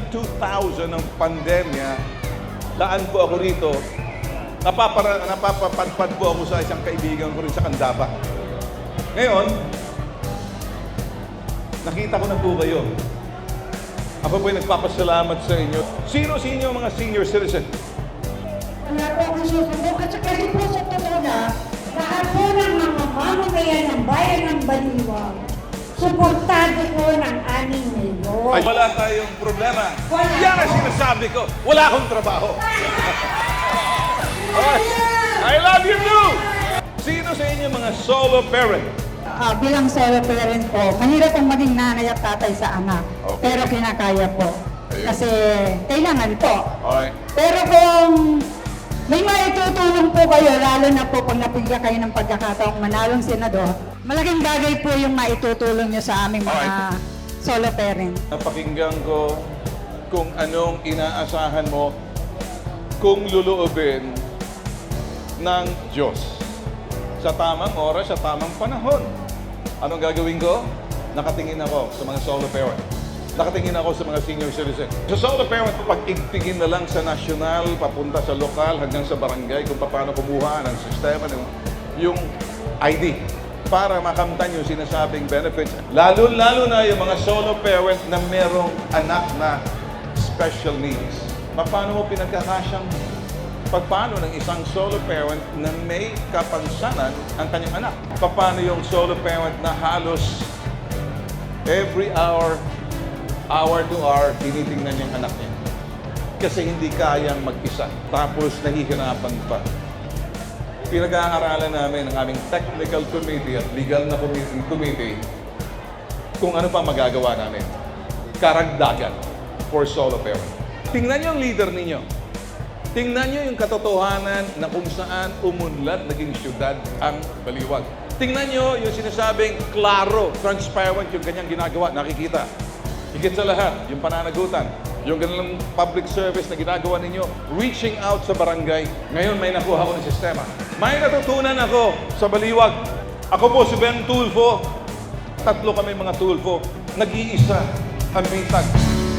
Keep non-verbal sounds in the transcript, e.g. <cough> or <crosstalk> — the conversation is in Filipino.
sitwasyon ng pandemya, daan po ako rito, napapara, napapapadpad po ako sa isang kaibigan ko rin sa Candaba. Ngayon, nakita ko na po kayo. Ako po ay nagpapasalamat sa inyo. Sino sa inyo mga senior citizen? Wala po akong susumbong kasi kasi po sa totoo na lahat po ng mga mamamayan ng bayan ng Baliwag, suportado po ng aming mayor. Ay, wala tayong problema. Wala. Yan ang sinasabi ko. Wala akong trabaho. <laughs> Alright. I love you too! Sino sa inyo mga solo parent? Ah, bilang solo parent po, mahirap pong maging nanay at tatay sa anak. Okay. Pero kinakaya po. Ayun. Kasi kailangan po. Alright. Pero kung may maitutulong po kayo, lalo na po pag napigyan kayo ng pagkakataong manalong senador, malaking bagay po yung maitutulong nyo sa aming mga Alright. solo parent. Napakinggan ko kung anong inaasahan mo kung luluobin ng Diyos. Sa tamang oras, sa tamang panahon. Anong gagawin ko? Nakatingin ako sa mga solo parent. Nakatingin ako sa mga senior citizen. Sa solo parent, pag-igtingin na lang sa national, papunta sa lokal, hanggang sa barangay, kung paano kumuha ng sistema, ng, yung ID para makamtan yung sinasabing benefits. Lalo-lalo na yung mga solo parent na merong anak na special needs. Paano mo pinagkakasyang Paano ng isang solo parent na may kapansanan ang kanyang anak? Paano yung solo parent na halos every hour, hour to hour, tinitingnan yung anak niya? Kasi hindi kayang mag-isa. Tapos nahihirapan pa. Pinag-aaralan namin ng aming technical committee at legal na committee, kung ano pa magagawa namin. Karagdagan for solo parent. Tingnan niyo ang leader ninyo. Tingnan niyo yung katotohanan na kung saan umunlad naging syudad ang baliwag. Tingnan niyo yung sinasabing klaro, transparent yung kanyang ginagawa, nakikita. Higit sa lahat, yung pananagutan, yung ganun public service na ginagawa ninyo, reaching out sa barangay. Ngayon may nakuha ko ng sistema. May natutunan ako sa baliwag. Ako po si Ben Tulfo. Tatlo kami mga Tulfo. Nag-iisa ang bitag.